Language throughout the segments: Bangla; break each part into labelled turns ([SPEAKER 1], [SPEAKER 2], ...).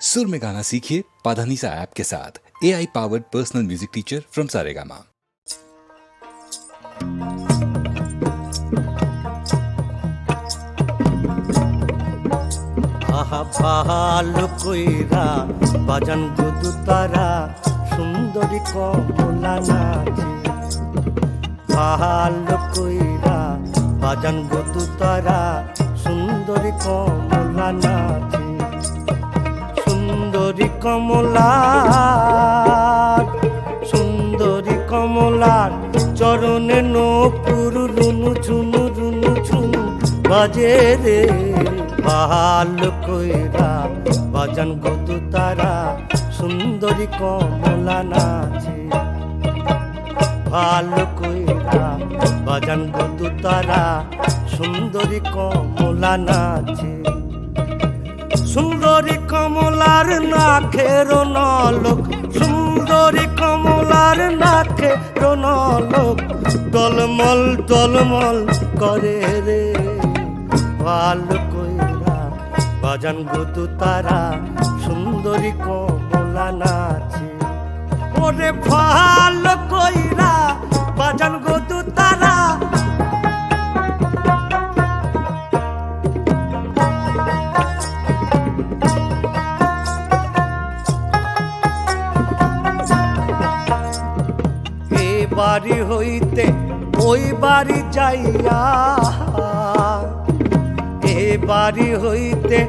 [SPEAKER 1] सुर में गाना सीखिए पाधानीसा ऐप के साथ A I powered personal music teacher from Saregama
[SPEAKER 2] আহা ভালো কইরা বাজান গুদু তারা সুন্দরী কমলা নাচে ভালো কইরা বাজান গুদু তারা সুন্দরী কমলা নাচে সুন্দরী কমলা, সুন্দরী কমলার চরণে নপুর রুনু ঝুনু রুনু ঝুনু বাজে রে, ভালো কইরা বাজান গদু তারা সুন্দরী কমলা নাচে। ভালো কইরা বাজান গদু তারা সুন্দরী কমলা নাচে। সুন্দরী কমলার নাখের নলক, সুন্দরী কমলার নাখের নলক। টলমল টলমল করে রে, ভালো কইরা বাজান গুতু তারা, সুন্দরী কমলা নাচে। ওরে ভালো কইরা বাজান গুতু তারা বাড়ি হইতে ওই বাড়ি যাইয়া, এ বাড়ি হইতে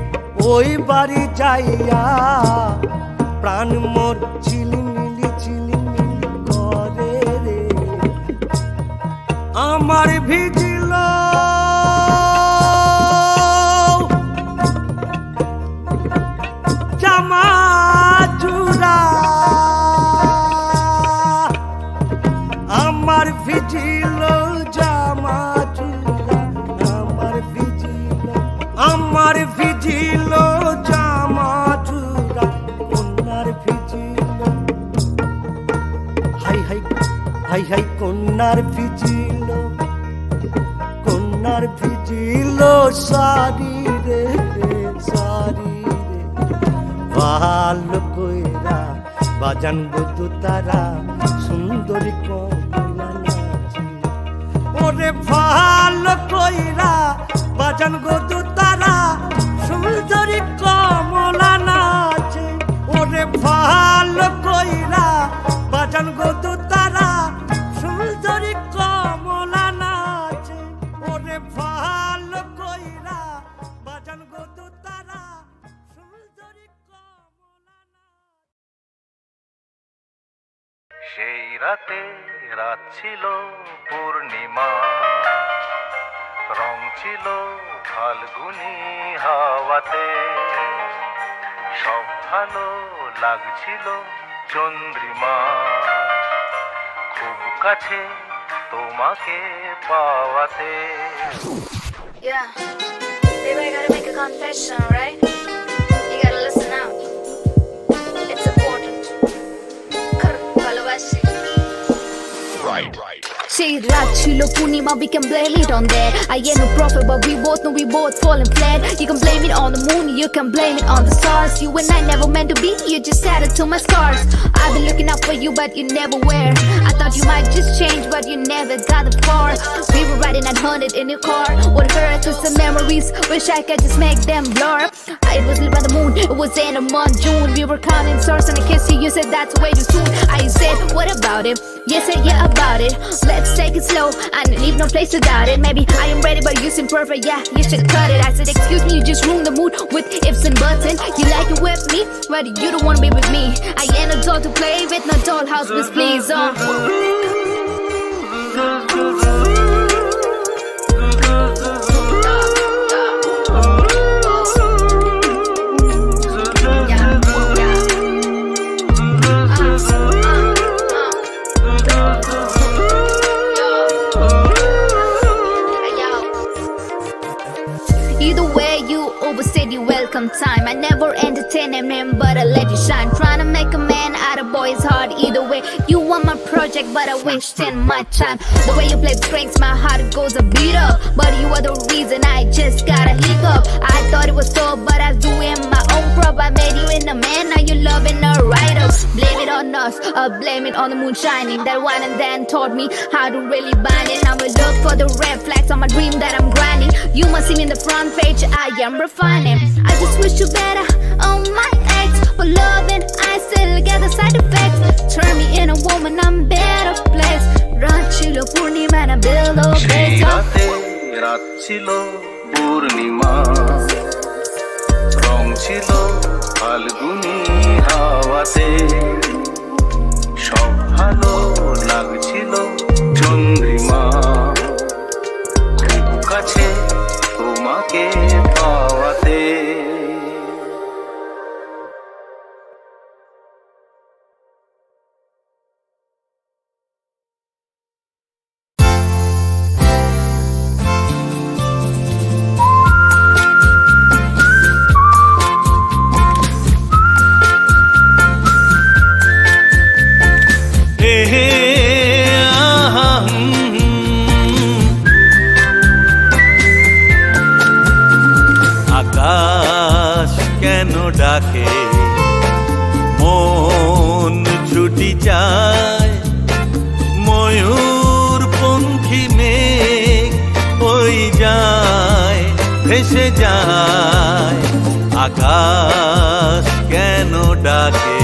[SPEAKER 2] ওই বাড়ি যাইয়া, প্রাণ মোর ঝিলিমিলি ঝিলিমিলি করে রে। আমার ভিজিল সারি রে সারি রে ভালো কইরা বাজান গদু তারা, সুন্দরী কমলা নাচে। ওরে ভালো কইরা বাজান গদু তারা, সুন্দরী কমলা নাচে। ওরে ভালো
[SPEAKER 3] সেই রাতে রাত ছিল পূর্ণিমা রং ছিল ফাল্গুনি হাওয়াতে সব ভালো লাগছিল চন্দ্রিমা খুব কাছে তোমাকে পাওয়াতে
[SPEAKER 4] Yeah. Baby, I gotta make a confession, alright?
[SPEAKER 5] Right, we can blame it on that. I ain't no prophet, but we both know we both falling flat. You can blame it on the moon, you can blame it on the stars. You and I never meant to be, you just added to my scars. I've been looking out for you, but you never were. I thought you might just change, but you never got the far. We were riding at 100 in your car. What hurts is the memories, wish I could just make them blur. It was lit by the moon, it was in a month, June. We were counting stars and I kissed you, you said that's way too soon. I said, what about it? You said, yeah, about it. Let's take it slow, I leave no place to doubt it. Maybe I am ready but you seem perfect, yeah, you should cut it. I said excuse me, you just ruined the mood with ifs and buts you like it with me, but you don't wanna be with me. I ain't a doll to play with, no dollhouse, please please uh. 10 and but I let you shine. Trying to make a man out of boy is hard either way. You want my project, but I wasted my time. The way you play pranks, my heart goes a beat up. But you are the reason I just got a hiccup. I thought it was so, but I'm doing my own prop. I made you in a man, now you loving a I blame it on the moon shining. That one and then taught me how to really bind it. Now I look for the red flags on my dream that I'm grinding. You must see me in the front page. I am refining. I just wish you better on my ex. For loving, I still get the side effects. Turn me in a woman, I'm better place. Run chilo purnima and I build a
[SPEAKER 3] সেই
[SPEAKER 5] better.
[SPEAKER 3] রাতে রাত ছিল পূর্ণিমা রং ছিল ফাল্গুনি ডাকে মন ছুটি যায় ময়ূর পঙ্খী মেঘ ওই যায়, ভেসে যায়। আকাশ কেন ডাকে?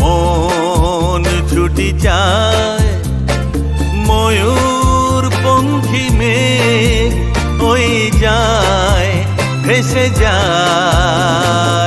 [SPEAKER 3] মন ছুটি যায় ময়ূর পঙ্খী মেঘ ওই যায়, ভেসে যায়।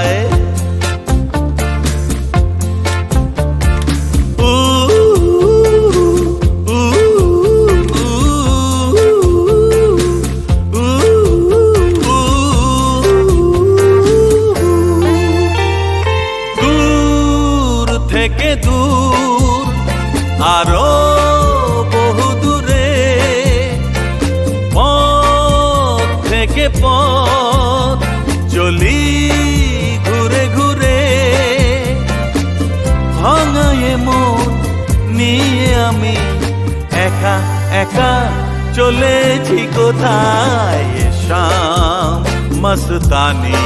[SPEAKER 3] আমি একা একা চলেছি কোথায়? শাম মস্তানি।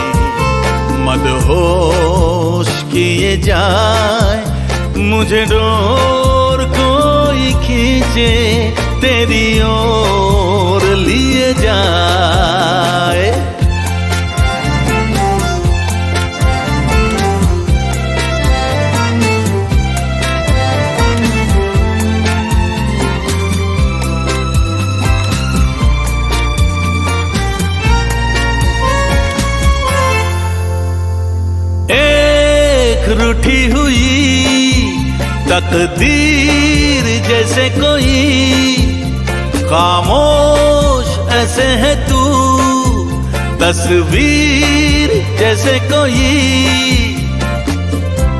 [SPEAKER 3] মদ মদহোশ কিয়ে যায়, মুঝে ডোর কই খিচে, তেরি ওর লিয়ে যায়। रूठी हुई, तकदीर जैसे कोई। खामोश ऐसे है तू, तस्वीर जैसे कोई।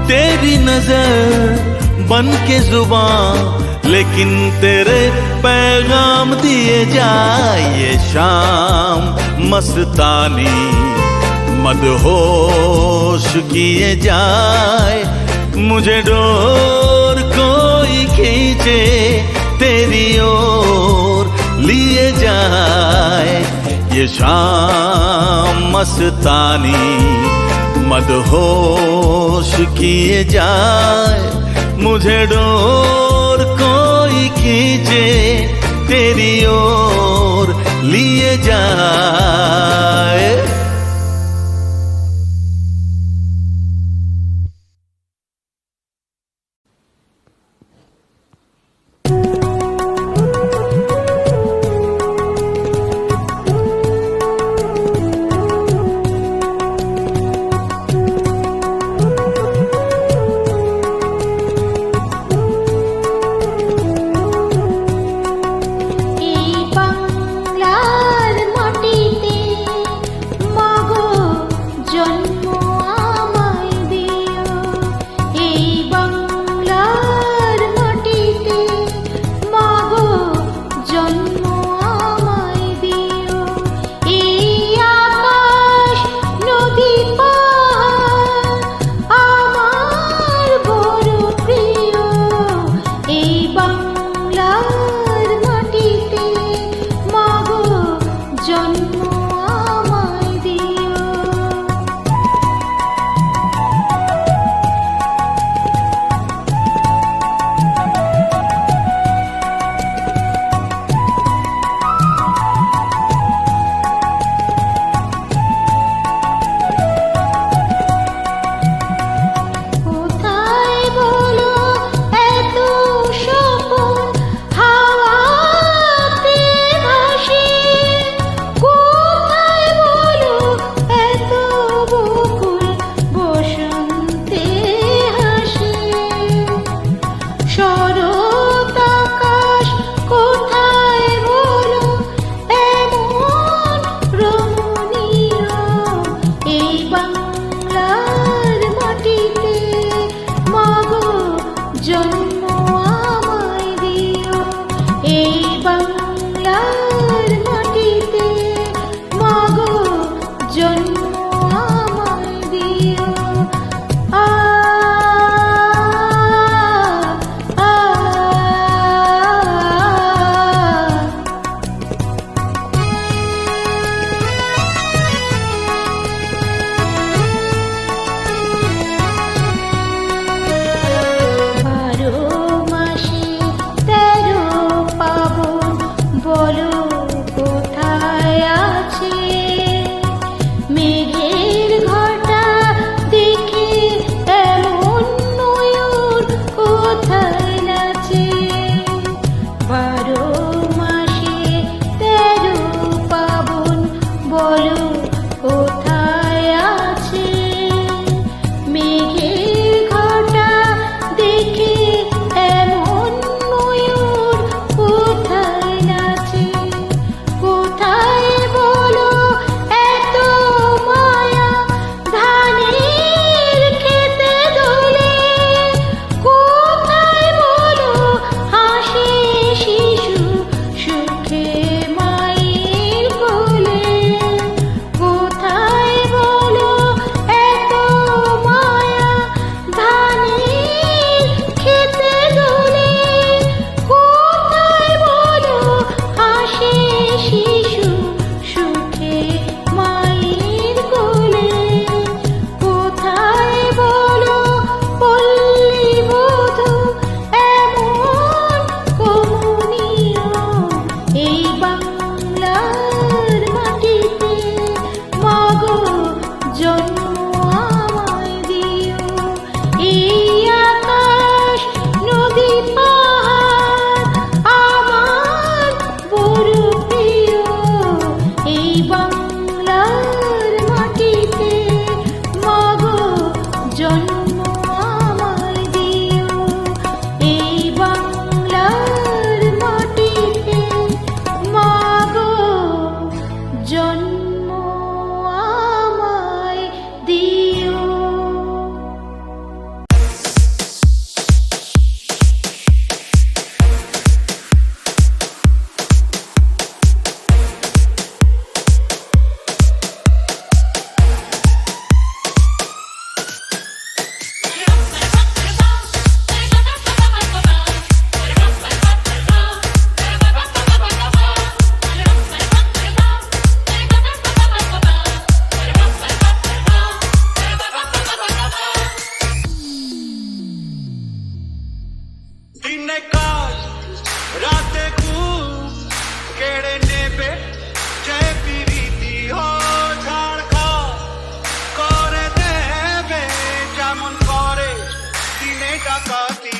[SPEAKER 3] तेरी नज़र बन के ज़ुबान, लेकिन तेरे पैगाम दिए जाए शाम मस्तानी। मदहोश किए जाए मुझे डोर कोई खींचे तेरी ओर लिए जाए ये शाम मस्तानी मदहोश किए जाए मुझे डोर कोई खींचे तेरी ओर लिए जाए
[SPEAKER 6] টাকা কি